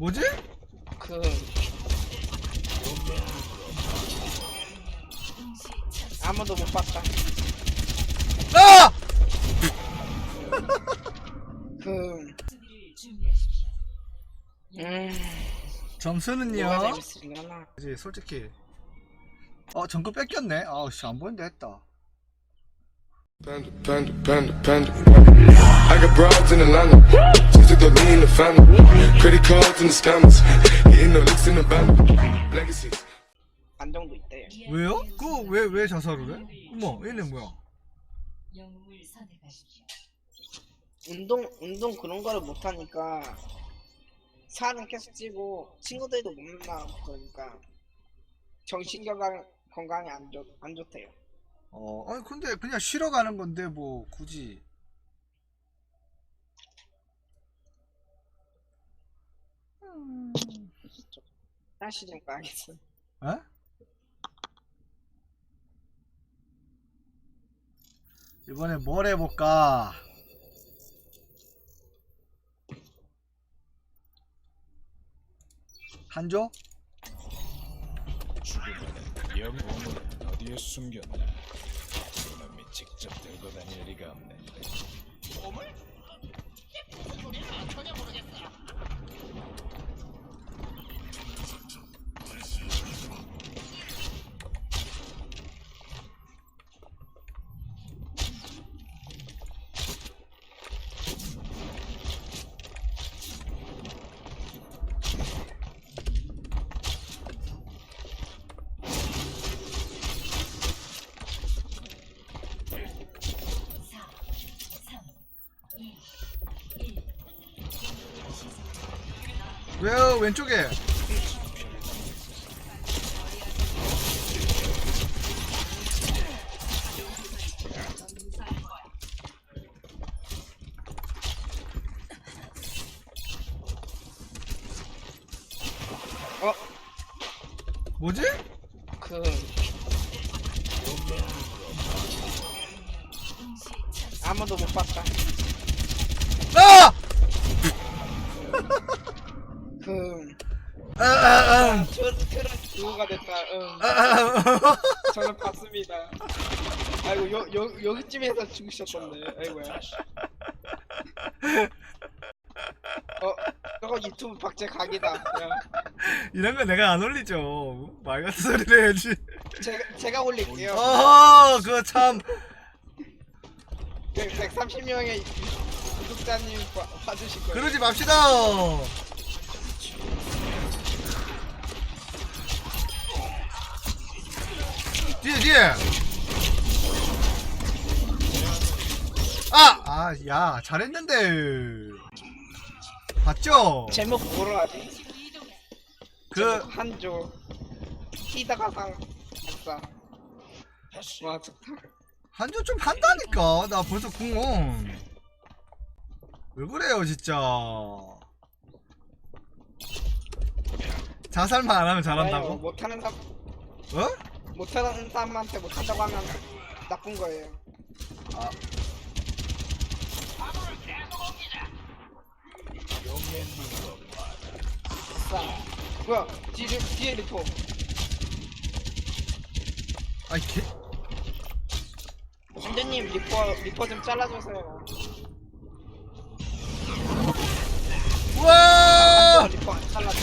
뭐지? 그 아무도 못 봤다. 아! 그 음, 점수는요? 재밌으려나? 이제 솔직히 어 정글 뺏겼네 아우씨 안 보인다 했다 Panda, panda, panda, panda. I got broads in Atlanta. Just to throw me in the family. Credit cards and the scammers. Hitting the licks in the band. Legacies. 안정도 있대. 왜요? 그거 왜 왜 자살을 해? 어머 얘는 뭐야. 운동 운동 그런 거를 못 하니까 살은 계속 찌고 친구들도 못 만나고 그러니까 정신 건강 건강에 안좋 안 좋대요. 어 아니 근데 그냥 쉬러 가는 건데 뭐 굳이 날씨 좀 까겠어. 에? 이번에 뭘 해볼까? 한조? 죽음은 영웅은 어디에 숨겼나? 직접 들고 다닐 리가 없는데. 왜요 왼쪽에? 어? 뭐지? 그 아무도 못 봤다. 아! 그 아, 아, 아. 트트런 듀오가 됐다. 응. 저는 봤습니다. 아이고 여, 여, 여기쯤에서 죽으셨던데. 아이고야. 어, 저거 유튜브 박제 각이다. 야, 이런 거 내가 안 올리죠. 말 같은 소리를 해야지. 제가 제가 올릴게요. 어허, 그거 참. 130명의 구독자님 봐, 봐주실 거예요. 그러지 맙시다. 뒤에 뒤에. 아, 아, 야, 잘했는데. 봤죠? 제목 뭐로 하지? 그 한조 히다가상. 와 좋다. 한조 좀 한다니까. 나 벌써 궁원. 왜 그래요, 진짜. 자살만 안 하면 아유, 잘한다고? 못하는 사람 어? 못하는 사람한테 못한다고 하면 나쁜 거예요. 아 싸. 뭐야? 뒤에 뒤에 리포. 아이 개. 완전님 리포 리포 좀 잘라주세요. 우와! 리포 안 잘라줘.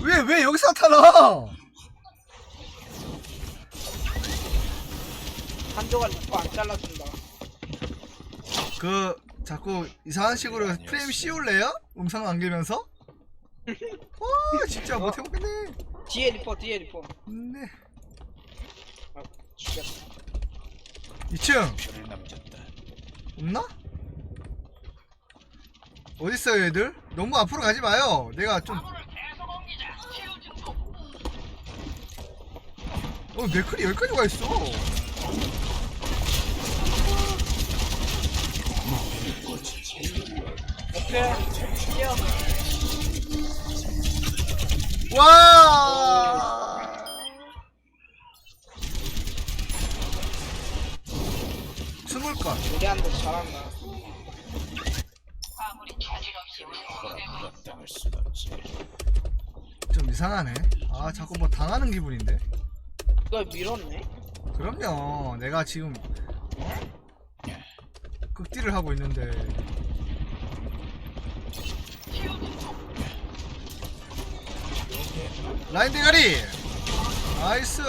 아! 왜, 왜 여기서 나타나? 한조가 리포 안 잘라준다. 그, 자꾸 이상한 식으로 프레임 씌울래요? 음성 남기면서? 와, 진짜 못해먹겠네. 뒤에 리포 뒤에 리포. 네. 아, 죽였다. 2층, 표를 남겼다. 없나? 어딨어요, 얘들? 너무 앞으로 가지 마요. 내가 좀. 어, 맥클이 여기까지 와 있어. 오케이. 뛰어. 와! 스물 건. 우리한테 잘한다. 없지. 좀 이상하네 아 자꾸 뭐 당하는 기분인데 이걸 밀었네? 그럼요 내가 지금 어? 극딜을 하고 있는데 라인 대가리 나이스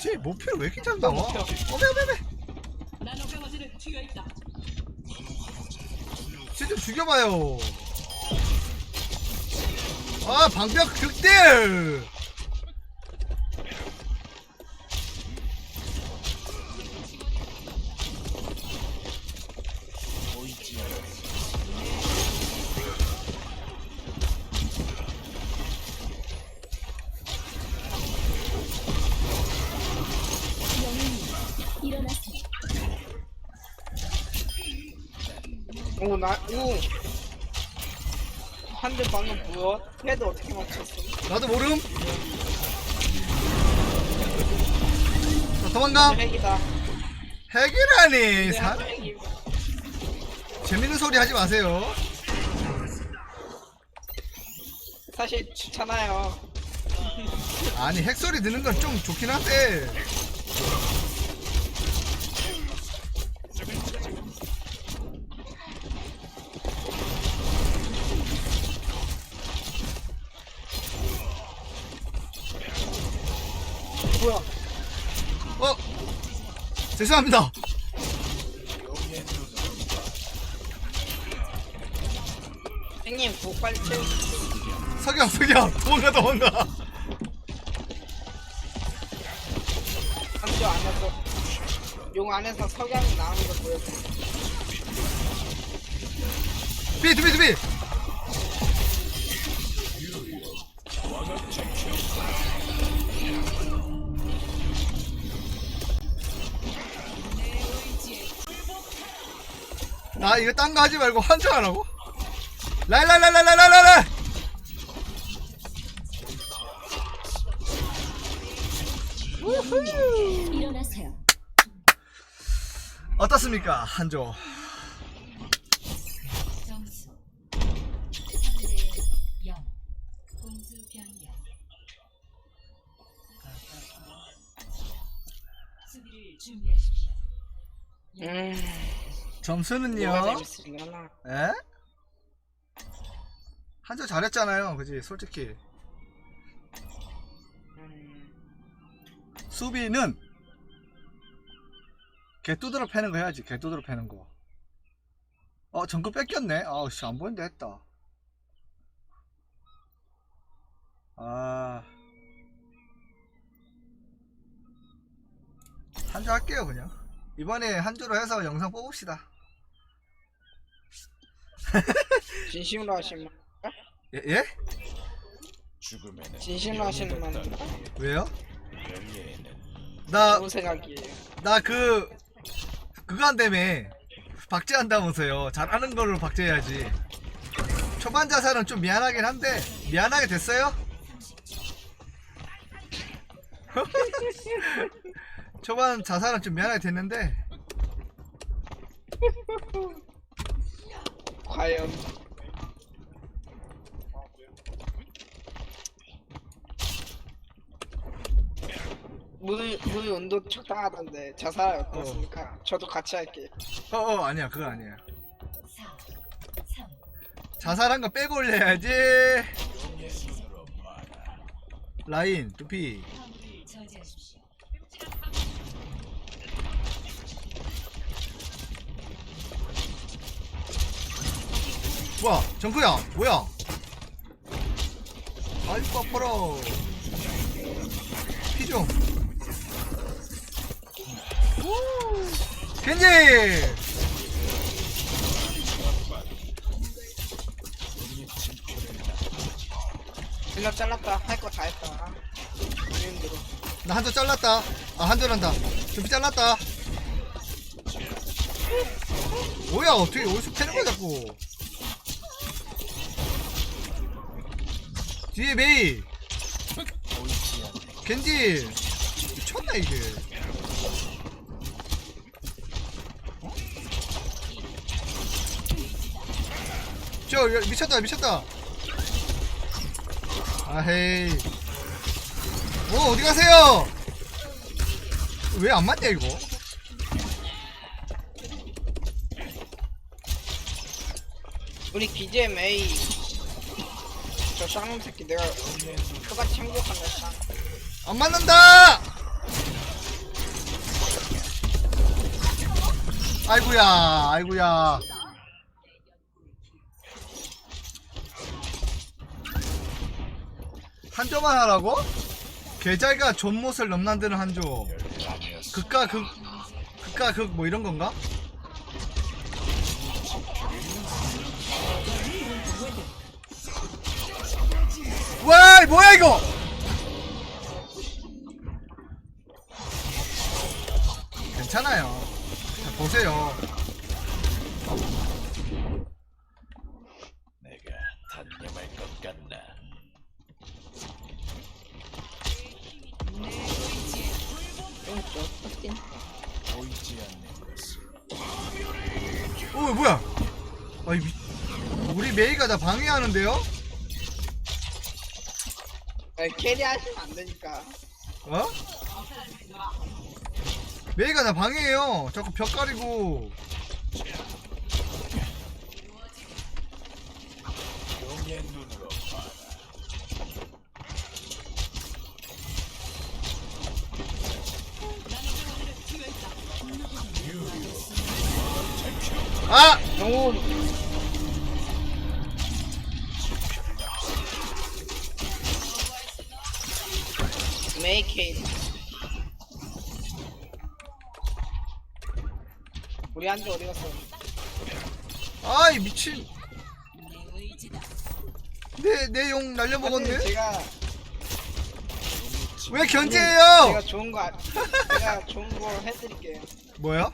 쟤 목표를 왜 이렇게 잘 나와? 어메 어메 어메 쟤좀 죽여봐요. 아 방벽 극딜 오, 나, 오. 한 대 방금 뭐야? 헤드 어떻게 맞췄어? 나도 모름 자, 도망가 핵이다. 핵이라니 사... 내 핵이. 재밌는 소리 하지 마세요 사실 좋잖아요. 아니 핵 소리 듣는 건 좀 좋긴 한데 죄송합니다 형님, 국 빨리 채우세요. 석영 석영 도망가 도망가 한조 안에서 용 안에서 석양이 나오는 거 보여줘. 비 두비 두비 딴거 하지 말고 환장하라고? 라이라이라이라이라이라 일어나세요. 어떻습니까 한조 점수 3대 0. 공수 변경. 수비를 준비하십시오. 음, 점수는요 뭐가? 에? 한조 잘했잖아요 그지 솔직히 음, 수비는 개 두드러 패는 거 해야지 개 두드러 패는 거 어, 전구 뺏겼네. 아우, 씨, 안 보인다 했다. 아. 한주 할게요, 그냥. 이번에 한주로 해서 영상 뽑읍시다. 진심으로 하시는 말? 예? 예? 죽음에는 진심으로 하시는 말? 왜요? 나, 무슨 생각이에요? 나 그, 그거 한다며. 박제한다면서요. 잘하는 걸로 박제해야지. 초반 자살은 좀 미안하긴 한데, 미안하게 됐어요? 초반 자살은 좀 미안하게 됐는데, 과연 물, 물 온도 적당하던데 자살 어떻습니까? 저도 같이 할게요 어, 어, 아니야, 그거 아니야. 4, 3, 자살한 거 빼고 올려야지. 라인, 두피. 저지하십시오. 뭐야 정크야 뭐야? 아이고 아파라. 피좀. 겐지! 빌라 잘랐다. 할 거 다 했다. 나 한조 잘랐다. 아 한조 한다. 준비 잘랐다. 뭐야 어떻게 어디서 캐는 거야 자꾸? 뒤에 메이. 겐지. 미쳤나 이게? 어? 저 야, 미쳤다 미쳤다. 아헤이. 어 어디 가세요? 왜 안 맞냐 이거? 우리 기재M A 저 쌍놈 새끼 내가 똑같이 행복한다 쌍. 안 맞는다 아이구야 아이구야 한조만 하라고? 계좌가 존못을 넘난드는 한조 극과 극 극과 극 뭐 이런 건가? 뭐야 이거? 괜찮아요. 자, 보세요. 내가 단념할 것 같나? 보이지 않는 것을. 어 뭐야? 아이 미... 우리 메이가 나 방해하는데요? 에, 캐리 하시면 안 되니까. 어? 메이가 나 방해해요 자꾸 벽 가리고. 아! 너무 메이케이드 우리 한주 어디 갔어? 아이 미친 내 내용 날려먹었네 제가 왜 제가 견제해요 좋은 거 아- 제가 좋은 거 해드릴게요. 뭐야?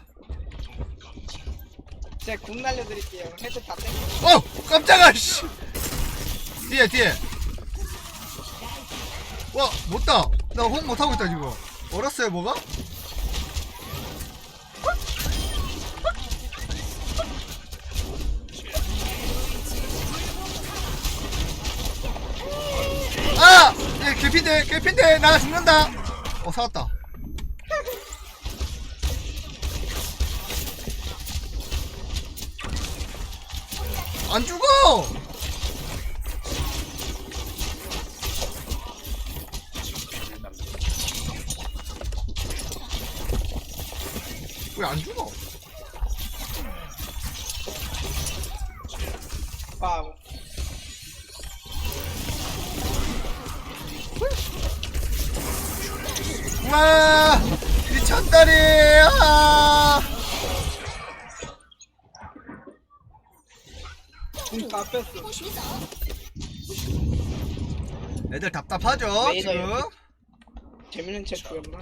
제가 궁 날려드릴게요. 헤드 다 땡겨. 어! 깜짝아 씨 뒤에 뒤에 와 못다 나 홍 못하고 있다 지금 얼었어요 뭐가? 아! 얘 개핀데 개핀데 나 죽는다 어 살았다 안 죽어! 왜 안 죽어? 와, 와 미쳤다리 아 궁다 뺐어. 애들 답답하죠 지금 재밌는 책 구였나?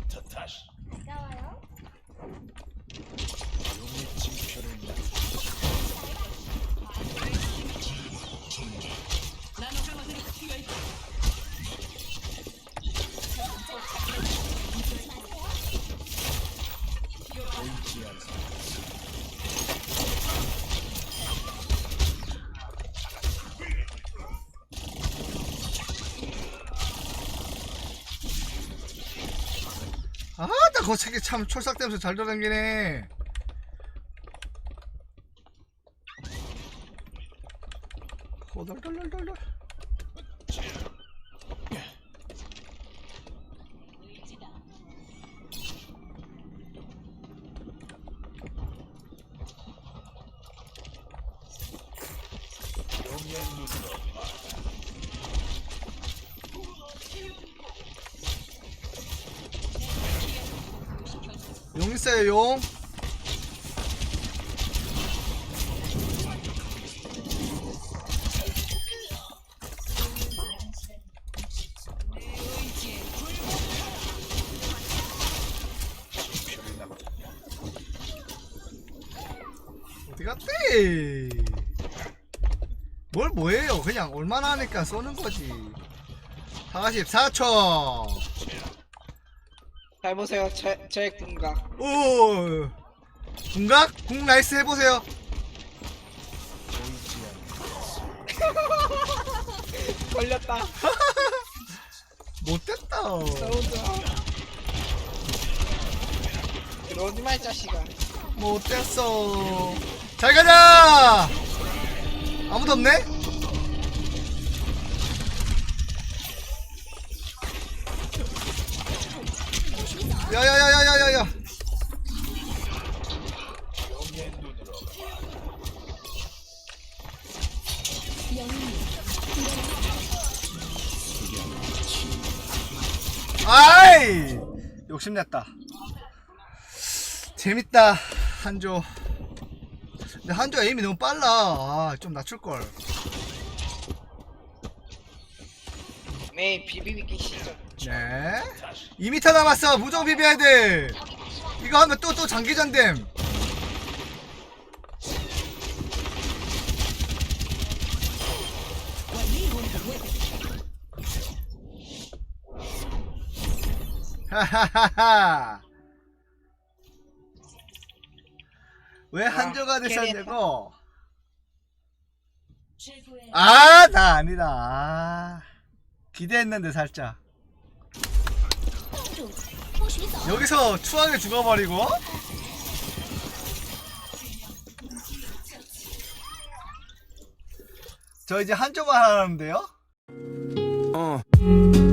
거책이 참 촐싹대면서 잘 돌아다니네. 용 좋아요. 어디갔대? 뭘 뭐해요? 그냥 얼마나 하니까 쏘는 거지? 44초. 잘 보세요. 제, 제 궁각. 오. 궁각? 궁 나이스 해보세요. 걸렸다. 못됐다. 좋아. 그러지 마, 이 자식아. 못됐어. 잘 가자. 아무도 없네? 야야야야야야야. 아이 욕심냈다. 재밌다 한조. 근데 한조 에임이 너무 빨라. 아, 좀 낮출 걸. 네, 비비비기 시작. 네. 2m 남았어. 무조건 비벼야 돼. 이거 하면 또 또 장기전됨. 하하하하. 왜 한조가 캐리했다. 되고? 최고의 아, 나 아니다. 아, 기대했는데 살짝. 여기서 추하게 죽어버리고. 저 이제 한 조만 하는데요? Uh.